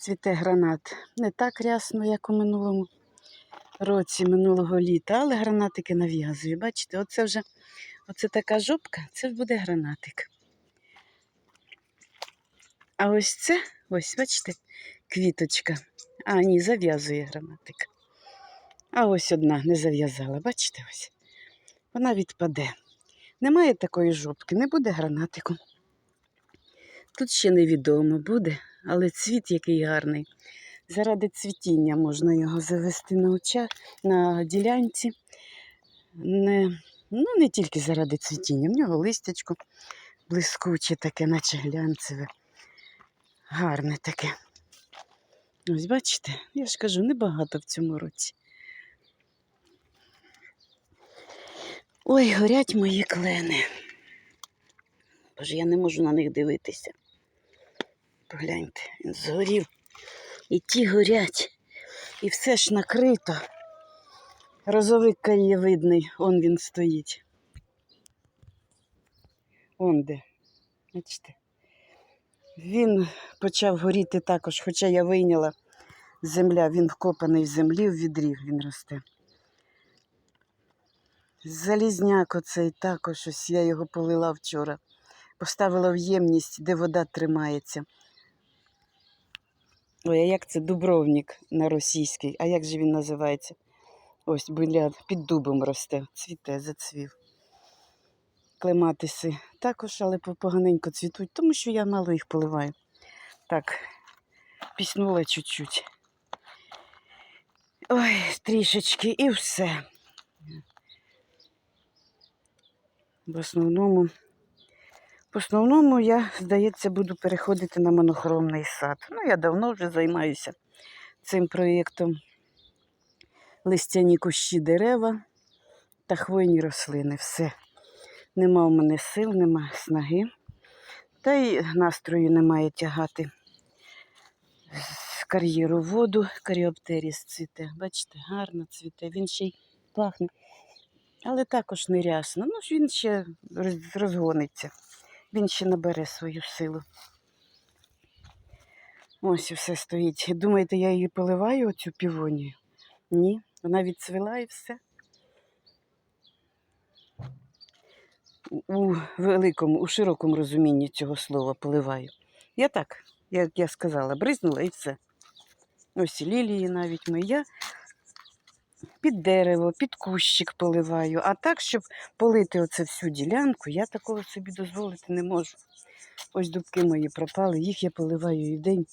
цвіте гранат. Не так рясно, як у минулому році, минулого літа, але гранатики нав'язує. Бачите, оце вже оце така жопка, це буде гранатик. А ось це, ось, бачите, квіточка. А, ні, зав'язує гранатик. А ось одна не зав'язала, бачите ось. Вона відпаде. Немає такої жопки, не буде гранатику. Тут ще невідомо буде, але цвіт який гарний. Заради цвітіння можна його завести на очах, на ділянці. Не, ну, не тільки заради цвітіння. В нього листячко блискуче таке, наче глянцеве. Гарне таке. Ось бачите, я ж кажу, небагато в цьому році. Ой, горять мої клени. Боже, я не можу на них дивитися. Погляньте, він згорів. І ті горять. І все ж накрито. Розовик є он він стоїть. Он де. Бачите? Він почав горіти також, хоча я вийняла земля, він вкопаний в землі, в відрі він росте. Залізняк оцей також, ось я його полила вчора. Поставила в ємність, де вода тримається. Ой, а як це дубровник на російський? А як же він називається? Ось біля під дубом росте, цвіте, зацвів. Клематиси також, але поганенько цвітуть, тому що я мало їх поливаю. Так, піснула чуть-чуть. Ой, трішечки і все. В основному, в основному я, здається, буду переходити на монохромний сад. Ну, я давно вже займаюся цим проєктом. Листяні кущі дерева та хвойні рослини. Все. Нема у мене сил, нема снаги. Та й настрою немає тягати кар'єру воду. Каріоптеріс цвіте. Бачите, гарно цвіте. Він ще й пахне. Але також не рясно. Ну, він ще розгониться. Він ще набере свою силу. Ось і все стоїть. Думаєте, я її поливаю, оцю півонію? Ні, вона відцвіла і все. У- великому, у широкому розумінні цього слова поливаю. Я так, як я сказала, бризнула і все. Ось і лілії навіть мої. Під дерево, під кущик поливаю. А так, щоб полити оце всю ділянку, я такого собі дозволити не можу. Ось дубки мої пропали, їх я поливаю і вдень,